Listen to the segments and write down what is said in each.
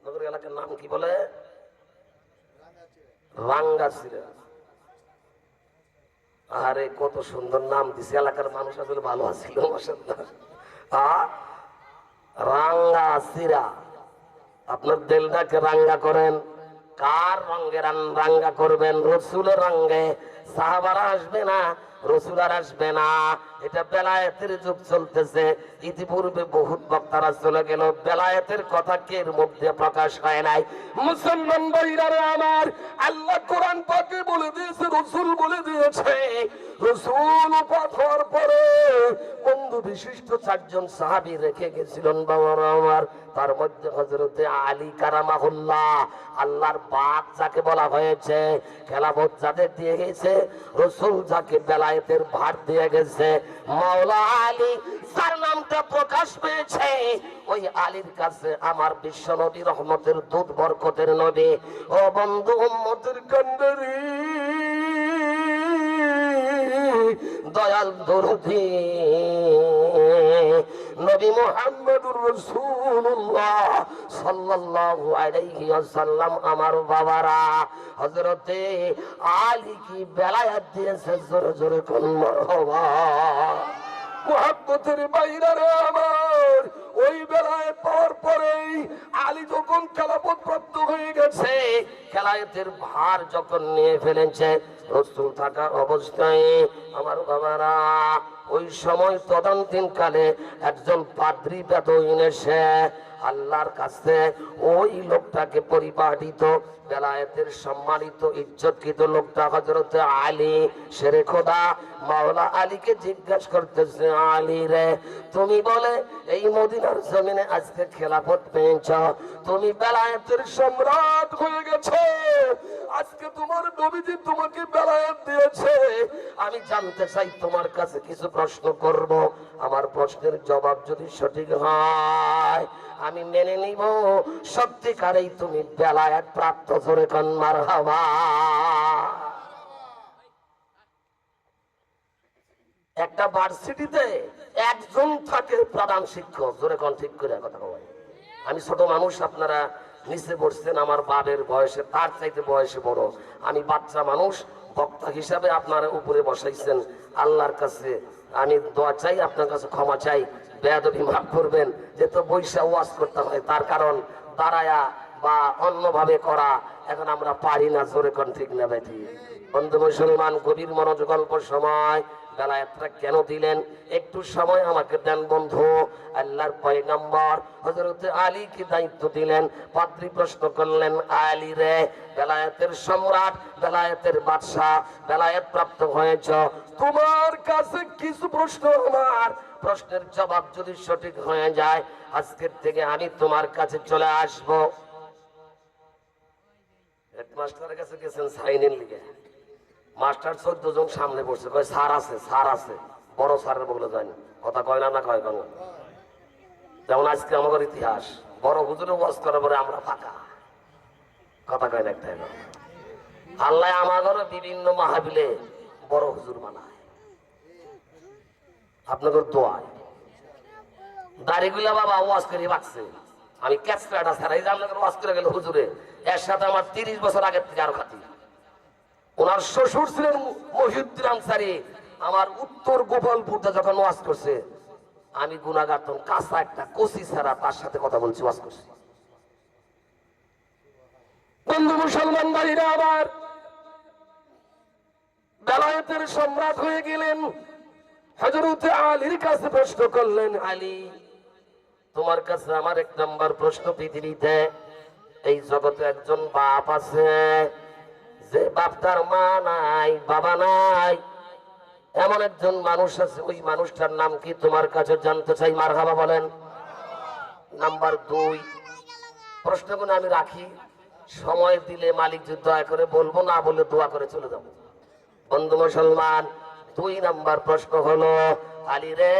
আপনাদের এলাকার নাম কি বলে? রাঙ্গাসিরা আরে, কত সুন্দর নাম দিছে। এলাকার মানুষ আসলে ভালো আছিল রাঙ্গা সিরা আপনার দেলদাকে রাঙ্গা করেন। কার রঙে রান- রাঙ্গা করবেন রসুলের রঙে। সাহাবারা আসবে না, রসুল আর আসবে না। এটা বেলায়েতের যুগ চলতেছে। ইতিপূর্বে বহুত বক্তারা চলে গেল। বেলায়েতের কথা কের মধ্যে প্রকাশ হয় নাই? মুসলমান ভাইরা আমার আল্লাহ কোরআন পাকে বলে দিয়েছে, রসুল বলে দিয়েছে। রসুল পাথর পরে বন্ধু বিশিষ্ট চারজন সাহাবি রেখে গেছিলেন বাবার আমার। তার মধ্যে হজরতে আলী কারামাহুল্লাহ, আল্লাহর বাপ যাকে বলা হয়েছে, খেলাফত যাদের দিয়ে গেছে, রসুল যাকে বেলায়েতের ভার দিয়ে গেছে, মাওলা আলী তার নামটা প্রকাশ পেয়েছে। ওই আলীর কাছে আমার বিশ্ব নবী রহমতের দুধ বরকতের নবী। ও বন্ধু উম্মতের কন্ডরী দয়াল দরুদি। নবী মোহাম্মদুর রাসূলুল্লাহ সাল্লাল্লাহু আলাইহি ওয়াসাল্লাম আমার বাবারা, হযরতে আলী কি বেলায়াত দিয়েছে জোরে জোরে কোন মারহাবা মোহাম্মতের বাইরে আমার। ওই বেলায় পাওয়ার পরেই আলী যখন খেলাপথ প্রাপ্ত হয়ে গেছে, খেলায়তের ভার যখন নিয়ে ফেলেছে রসুল থাকা অবস্থায় আমার বাবারা, ওই সময় তদন্তিন কালে একজন পাদ্রী বেদইন এসে আল্লাহর কাছে ওই লোকটাকে পরিপাটিত, বেলায়েতের সম্মানিত, ইজ্জতকৃত লোকটা হজরত আলী। সেরে খোদা, মাওলা আলীকে জিজ্ঞাসা করতেছে, আলী রে, তুমি বলে এই মদিনার জমিনে আজকে খেলাফত পেয়েছ। তুমি বেলায়েতের সম্রাট হয়ে গেছো। আজকে তোমার নবীজি তোমাকে বেলায়েত দিয়েছে। আমি জানতে চাই তোমার কাছে কিছু প্রশ্ন করব। আমার প্রশ্নের জবাব যদি সঠিক হয় আমি মেনে নিব। সত্যিকারেই তুমি বেলায়েত প্রাপ্ত ধরে কন্মার হওয়া একটা ভার্সিটিতে একজন থাকে প্রধান শিক্ষক। জোরে কোন, ঠিক করে কথা বলে আমি ছোট মানুষ, আপনারা নিচে বসছেন, আমার বাবের বয়সে, তার চাইতে বয়সে বড়। আমি বাচ্চা মানুষ, বক্তা হিসাবে আপনারা উপরে বসাইছেন। আল্লাহর কাছে আমি দোয়া চাই, আপনার কাছে ক্ষমা চাই। বেয়াদবি মাফ করবেন, যে তো বৈশা ওয়াজ করতে হয়। তার কারণ দাঁড়ায়া বা অন্যভাবে করা, এখন আমরা পারি না জোরে কোন ঠিক না বন্ধু মুসলমান, গভীর মনোযোগ সময়, বেলায়াতটা কেন দিলেন? একটু সময় আমাকে দেন বন্ধু। আল্লাহর পয়গম্বর হযরত আলীকে দায়িত্ব দিলেন? পাত্রী প্রশ্ন করলেন, আলী রে, বেলায়েতের সম্রাট, বেলায়েতের বাদশাহ, বেলায়েত প্রাপ্ত হয়েছ। তোমার কাছে কিছু প্রশ্ন আমার। প্রশ্নের জবাব যদি সঠিক হয়ে যায়, আজকের থেকে আমি তোমার কাছে চলে আসব। হেডমাস্টারের কাছে গেছেন সাইনের লিগে। মাস্টার চোদ্দ জন সামনে কয় আছে আছে। বড় বলে কথা কয় না না কয় কেন? যেমন আজকে আমাদের ইতিহাস, বড় হুজুরে ওয়াজ করার পরে আমরা ফাঁকা। কথা কয় না একটা আল্লাহ আমাদের বিভিন্ন মাহাবিলে বড় হুজুর বানায়। আপনাদের দোয়ায়। দাড়িগুলা বাবা ওয়াজ করে বাঁচছে আমি ক্যাচটা ছাড়াই আপনাদের ওয়াজ করে গেল হুজুরে এর সাথে আমার তিরিশ বছর আগের থেকে আরও খাতি। ওনার শ্বশুর ছিলেন মহিউদ্দিন আনসারি। আমার উত্তর গোপালপুরটা যখন ওয়াজ করছে, আমি গুনাগার তখন কাঁচা একটা কচি ছাড়া তার সাথে কথা বলছি ওয়াজ করছি। বন্ধু মুসলমান বাড়িরা আবার বেলায়েতের সম্রাট হয়ে গেলেন। হজরত আলীর কাছে প্রশ্ন করলেন, আলী, তোমার কাছে আমার এক নম্বর প্রশ্ন পৃথিবীতে, এই জগতে একজন বাপ আছে, যে বাপ তার মা নাই, বাবা নাই। এমন একজন মানুষ আছে, ওই মানুষটার নাম কি তোমার কাছে জানতে চাই? মার হাবা বলেন। নাম্বার দুই, প্রশ্নগুলো আমি রাখি। সময় দিলে মালিক দয়া করে বলব, না বলে দোয়া করে চলে যাব। বন্ধু মুসলমান দুই নাম্বার প্রশ্ন হলো, আলী রে,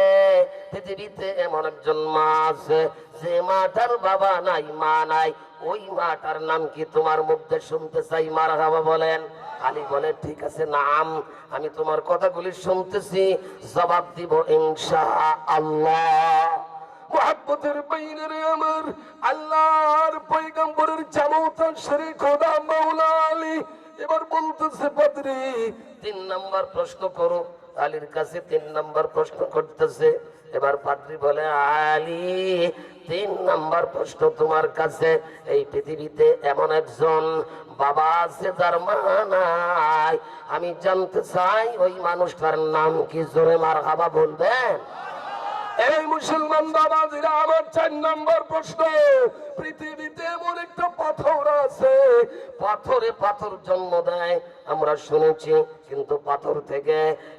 পৃথিবীতে এমন একজন মা আছে, যে মাটার বাবা নাই, মা নাই, ওই মাটার নাম কি তোমার মুখে শুনতে চাই? মার বাবা বলেন। আলী বলে, ঠিক আছে, নাম, আমি তোমার কথাগুলি শুনতেছি, জবাব দিব ইনশা আল্লাহ মহাব্বতের বাইরে আমার, আল্লাহর পয়গম্বর নকশরে খোদা মাওলা আলী। এবার বলতেছে পাদ্রি তিন নাম্বার প্রশ্ন করো। আলীর কাছে তিন নাম্বার প্রশ্ন করতেছে। এবার পাদ্রি বলে, আলী, তিন নাম্বার প্রশ্ন তোমার কাছে। এই পৃথিবীতে এমন একজন বাবা আছে যার মা নাই। আমি জানতে চাই ওই মানুষটার নাম কি? জোরে মার হাবা বলবেন? এই মুসলমান বাবাজিরা, আমার চার নম্বর প্রশ্ন। পৃথিবীতে এমন একটা পাথর আছে, পাথরে পাথর জন্ম দেয়, আমরা শুনেছি, কিন্তু পাথর থেকে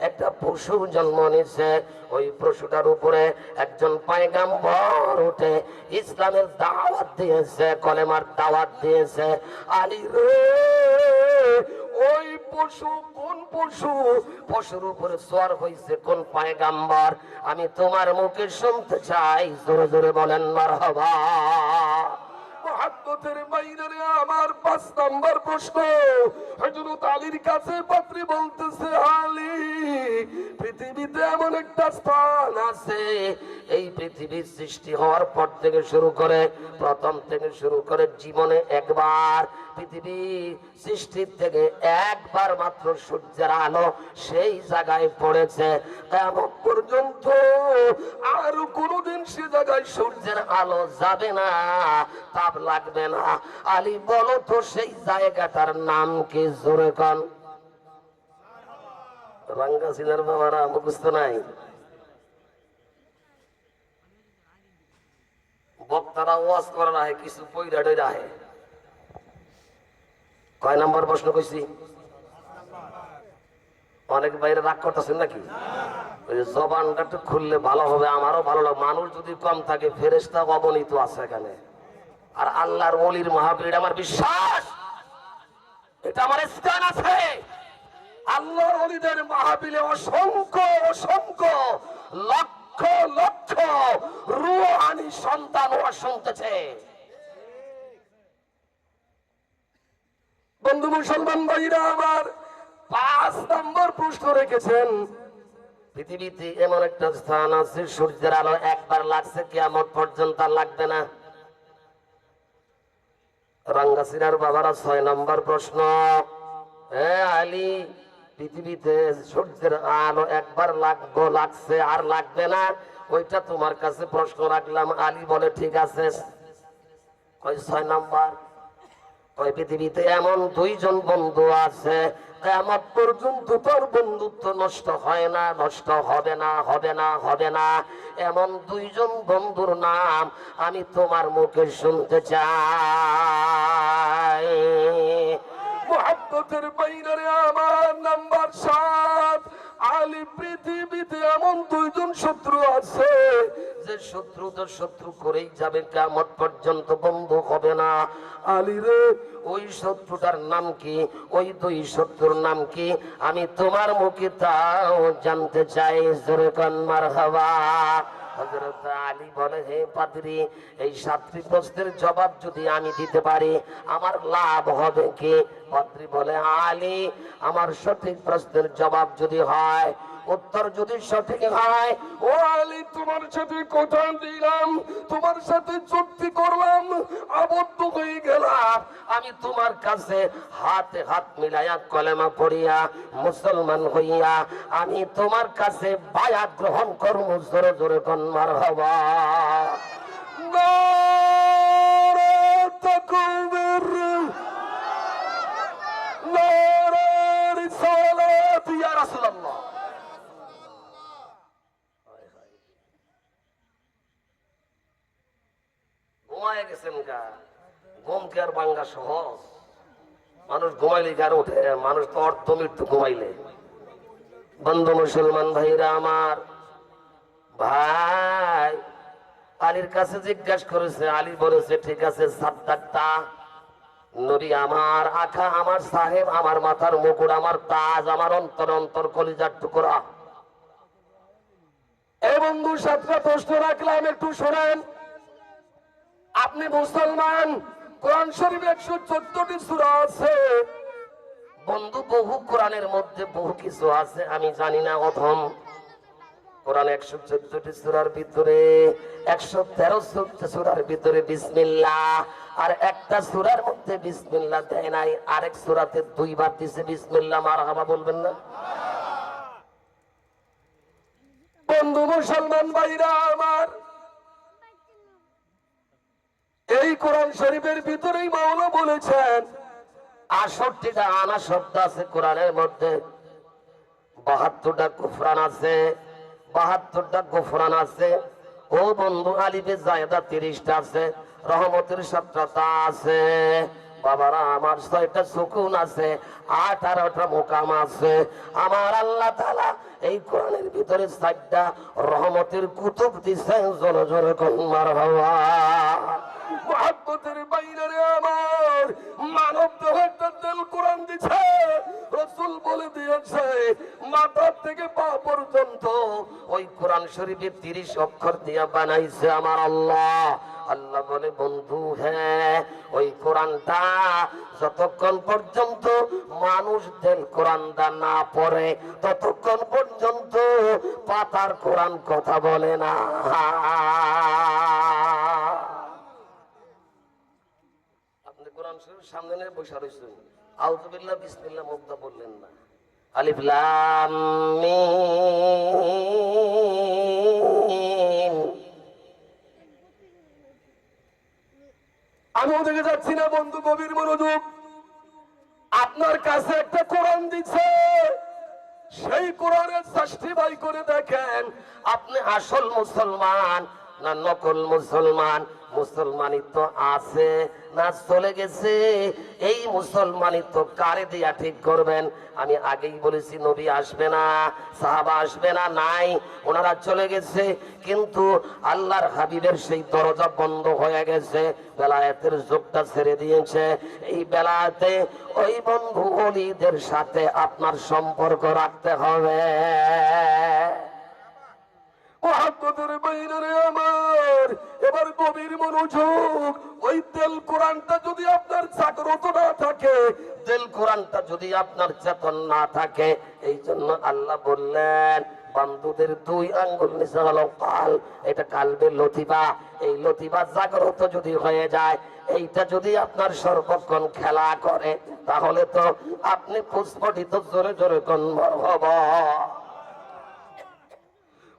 একটা পশু জন্ম নিছে ওই পশুটার উপরে একজন পায়গাম্বর উঠে ইসলামের দাওয়াত দিয়েছে, কলেমার দাওয়াত দিয়েছে। আলী রে, ওই পশু কোন পশু পশুর উপরে সোয়ার হয়েছে কোন পায়গাম্বার? আমি তোমার মুখে শুনতে চাই, জোরে জোরে বলেন মার হবা আমার পাঁচ নম্বর প্রশ্ন। হজরত আলীর কাছে পাত্রী বলতেছে, আলী পৃথিবীতে এমন একটা স্থান আছে, এই পৃথিবীর সৃষ্টি হওয়ার পর থেকে শুরু করে, প্রথম থেকে শুরু করে জীবনে একবার, পৃথিবী সৃষ্টির থেকে একবার মাত্র সূর্যের আলো সেই জায়গায় পড়েছে। পর্যন্ত আর কোনোদিন সে জায়গায় সূর্যের আলো যাবে না, তাপ লাগবে না। আলী বলো তো সেই জায়গাটার নাম কি জোরে কন? রাঙ্গা ওয়াজ কিছু ডইরা রাহে কয় প্রশ্ন কইছি? অনেক বাইরে রাগ করতেছেন নাকি? ওই জবানটা একটু খুললে ভালো হবে, আমারও ভালো লাগে। মানুষ যদি কম থাকে ফেরেস্তা অবনীত আছে এখানে। আর আল্লাহর অলির মাহবীর আমার বিশ্বাস। এটা আমার স্থান আছে। আল্লাহর অলিদের মাহবিলে অসংখ্য অসংখ্য, লক্ষ লক্ষ রুহানি সন্তান ও শুনতেছে। বন্ধু মুসলমান ভাইরা, আমার পাঁচ নম্বর প্রশ্ন রেখেছেন। পৃথিবীতে এমন একটা স্থান আছে, সূর্যের আলো একবার লাগছে, কিয়ামত পর্যন্ত আর লাগবে না। রাঙ্গাসিরার বাবারা ছয় নম্বর প্রশ্ন হ্যাঁ আলী পৃথিবীতে সূর্যের আলো একবার লাগবো, লাগছে আর লাগবে না। ওইটা তোমার কাছে প্রশ্ন রাখলাম, আলী বলে, ঠিক আছে। কই ছয় নম্বর। ওই পৃথিবীতে এমন দুইজন বন্ধু আছে এমন পর্যন্ত তোর বন্ধুত্ব নষ্ট হয় না, নষ্ট হবে না হবে না হবে না। এমন দুইজন বন্ধুর নাম আমি তোমার মুখে শুনতে চাই। মোহাম্মতের বাইরে আমার নাম্বার সাত। আলী পৃথিবীতে এমন দুইজন শত্রু আছে, যে শত্রু তো শত্রু করেই যাবে কেমন পর্যন্ত বন্ধু হবে না। আলী রে, ওই শত্রুটার নাম কি? ওই দুই শত্রুর নাম কি? আমি তোমার মুখে তাও জানতে চাই, জোরে কন্মার হওয়া হজরত আলী বলে, হে পাদ্রি, এই সাতটি প্রশ্নের জবাব যদি আমি দিতে পারি, আমার লাভ হবে কি? পাদ্রি বলে, আলী, আমার সঠিক প্রশ্নের জবাব যদি হয় উত্তর যদি সঠিক হয় ও আলী তোমার সাথে কথা দিলাম তোমার সাথে চুক্তি করলাম আবদ্ধ হয়ে গেলাম। আমি তোমার কাছে হাতে হাত মিলাইয়া কলেমা পড়িয়া মুসলমান হইয়া আমি তোমার কাছে বায়া গ্রহণ করব জোরে জোরে কন্মার হবা। নারে তাকবীর। সহজ? মানুষ ঘুমাইলে ওঠে? মানুষ তো মৃত্যু ঘুমাইলে। মুসলমান ভাইরা আমার, ভাই, আলীর কাছে জিজ্ঞাসা করেছে, আলী বলেছে, ঠিক আছে আমার আখা, আমার সাহেব, আমার মাথার মুকুট, আমার তাজ, আমার অন্তর অন্তর কলিজার টুকরা। এই বন্ধু, সাতটা প্রশ্ন রাখলাম, একটু শোনেন। আপনি মুসলমান? কোরআন শরীফ একশো চোদ্দটি সূরা আছে। বন্ধু, বহু কোরআনের মধ্যে বহু কিছু আছে, আমি জানি না অধম। কোরআন একশো চোদ্দটি সুরার ভিতরে, একশো তেরো সুরার ভিতরে বিসমিল্লাহ, আর একটা সুরার মধ্যে বিসমিল্লাহ দেয় নাই, আরেক সুরাতে দুইবার দিছে বিসমিল্লাহ মার হাবা বলবেন না? বন্ধু, মুসলমান ভাইরা আমার এই কোরআন শরীফের ভিতরেই মাওলা বলেছেন আষট্টিটা আনা শব্দ আছে কোরআনের মধ্যে। বাহাত্তরটা কুফরান আছে, বাহাত্তরটা গুফরান আছে। ও বন্ধু, আলিফে জায়দা তিরিশটা আছে, রহমতের সাতটা আছে। বাবারা, আমার ছয়টা সুকুন আছে, আঠারোটা মোকাম আছে। আমার আল্লাহ তালা এই কোরআনের ভিতরে চারটা রহমতের কুতুব দিছে, জোর জোর কন্মার হওয়া মাথার থেকে পা পর্যন্ত ওই কোরআন শরীফে তিরিশ অক্ষর দিয়া বানাইছে আমার আল্লাহ। আল্লাহ বলে, বন্ধু হ্যাঁ ওই কোরআনটা যতক্ষণ পর্যন্ত মানুষ দেন কোরআনটা না পড়ে, ততক্ষণ পর্যন্ত পাতার কোরআন কথা বলে না। আপনি কোরআন শরীফ সামনে নিয়ে বসে রয়েছেন আউজুবিল্লাহ বিসমিল্লাহ মুগ্ধা বললেন না। আলিফ আমি ওদিকে যাচ্ছি না বন্ধু কবির মনোযোগ। আপনার কাছে একটা কোরআন দিচ্ছে। সেই কোরআনের ষষ্ঠী বাই করে দেখেন, আপনি আসল মুসলমান না নকল মুসলমান? মুসলমানিত্ব আছে না চলে গেছে? এই মুসলমানিত্ব কারে দিয়া ঠিক করবেন? আমি আগেই বলেছি, নবী আসবে না, সাহাবা আসবে না, নাই, ওনারা চলে গেছে। কিন্তু আল্লাহর হাবিবের সেই দরজা বন্ধ হয়ে গেছে, বেলায়েতের যুগটা ছেড়ে দিয়েছে। এই বেলাতে ওই বন্ধু অলিদের সাথে আপনার সম্পর্ক রাখতে হবে। মহাব্বতের বাইরে আমার। এবার গভীর মনোযোগ। ওই তেল কোরআনটা যদি আপনার জাগ্রত না থাকে, তেল কোরআনটা যদি আপনার চেতন না থাকে, এই জন্য আল্লাহ বললেন বান্ধুদের দুই আঙ্গুল নিচে হলো কাল, এটা কালবে লতিবা এই লতিবা জাগ্রত যদি হয়ে যায়, এইটা যদি আপনার সর্বক্ষণ খেলা করে, তাহলে তো আপনি পুষ্পটিত জোরে জোরে হব।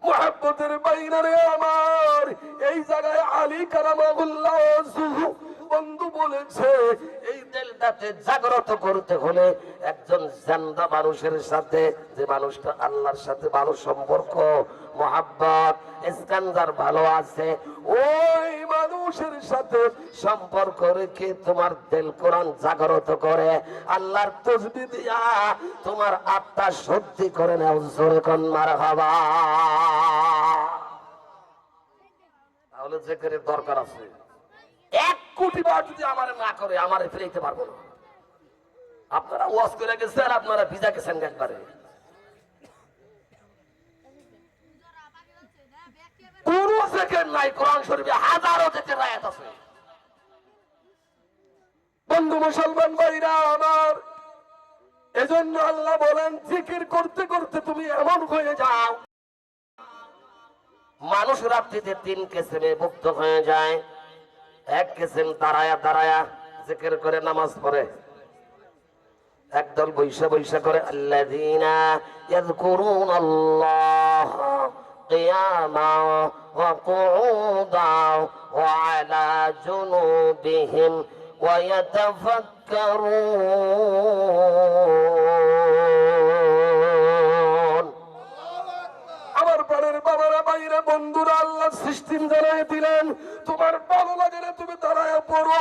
মহাব্বতের বাইরে আমার। এই জায়গায় আলী কারামাগুল্লাহ বন্ধু বলেছে, এই দিলটাতে জাগ্রত করতে হলে একজন জান্দা মানুষের সাথে, যে মানুষটা আল্লাহর সাথে ভালো সম্পর্ক মহাব্বত, ইস্কান্দার ভালো আছে। ওই মানুষের সাথে সম্পর্ক রেখে তোমার দিল কোরআন জাগ্রত করে, আল্লাহর তসবি দিয়া তোমার আত্মা সত্যি করে নেও, জোরে কন্মার হবা তাহলে জেকের দরকার আছে। এক কোটি বার যদি আমার না করে, আমারে ফিরাইতে পারব না। আপনারা ওয়াজ করে গেছেন, আপনারা ভিজা গেছেন একবারে। কোন নাই কোরআন শরীফে হাজারো জেকের রায়াত আছে। বন্ধু মুসলমান ভাইরা আমার এজন্য আল্লাহ বলেন জিকির করতে করতে তুমি এমন হয়ে যাও। মানুষ রাত্রিতে তিন কেসেমে মুক্ত হয়ে যায়। এক কেসেম দাঁড়ায়া দাঁড়ায়া জিকির করে নামাজ পড়ে। একদল বৈশা বৈশা করে ইয়াযকুরুনাল্লাহ। قياما وقعودا وعلى جنوبهم ويتفكرون আমার পরের বাবারা বাইরে বন্ধুরা আল্লাহ সিস্টেম জানাই দিলেন তোমার ভালো লাগে না তুমি দাঁড়ায় পড়ো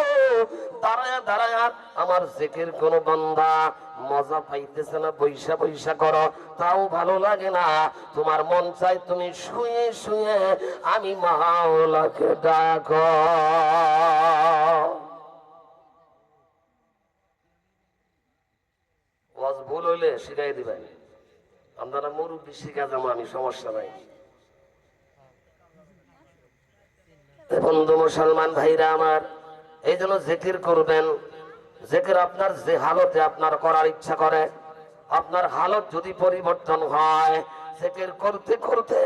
দাঁড়ায় দাঁড়ায় আমার জেকের কোন বন্ধা মজা পাইতেছে না, বৈশা বৈশা করো। তাও ভালো লাগে না। তোমার মন চাই তুমি শুয়ে শুয়ে আমি মাওলাকে ডাকো। ভুল হইলে শিখাই দিবেন। আপনারা মুরব্বী শিখা যাব, আমি সমস্যা নাই। বন্ধু মুসলমান ভাইরা আমার, এই জন্য জেকির করবেন। জেকির আপনার যে হালতে আপনার করার ইচ্ছা করে, আপনার হালত যদি পরিবর্তন হয়, জেকের করতে করতে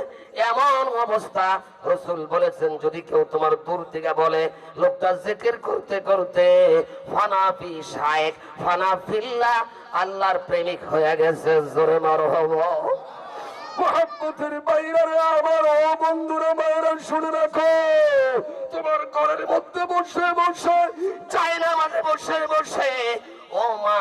এমন অবস্থা রসুল বলেছেন, যদি কেউ তোমার দূর থেকে বলে, লোকটা জেকের করতে করতে ফানাফি শায়েক ফানাফিল্লা আল্লাহর প্রেমিক হয়ে গেছে, জোরে মার হব মহাব্বতের বাইরে আমার বন্ধুরা বাইরে শুনে রাখো। তোমার ঘরের মধ্যে বসে বসে চাই না মাঝে বসে বসে। ও মা,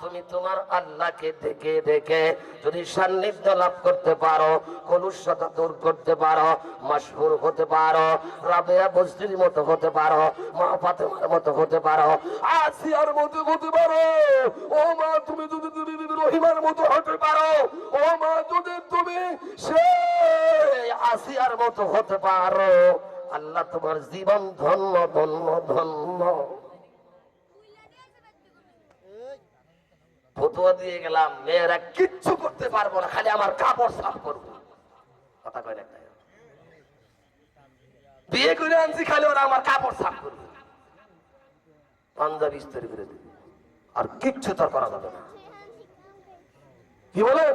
তুমি তোমার আল্লাহকে দেখে দেখে যদি সান্নিধ্য লাভ করতে পারো, কলুষতা দূর করতে পারো মাসহুর হতে পারো রাবেয়া বস্তির মতো হতে পারো, মা ফাতেমার মতো হতে পারো, আসিয়ার মতো হতে পারো। ও মা, তুমি যদি তুমি রহিমার মতো হতে পারো, ও মা, যদি তুমি সে আসিয়ার মতো হতে পারো। আল্লাহ তোমার জীবন ধন্য ধন্য ধন্য। ফতুয়া দিয়ে গেলাম, মেয়েরা কিচ্ছু করতে পারব না, খালি আমার কাপড় সাফ করব। কথা বিয়ে করে আনছি, খালি ওরা আমার কাপড় সাফ করবে। পাঞ্জাবি ইস্তারি করে দেবে। আর কিচ্ছু তোর করা যাবে না। কি বলেন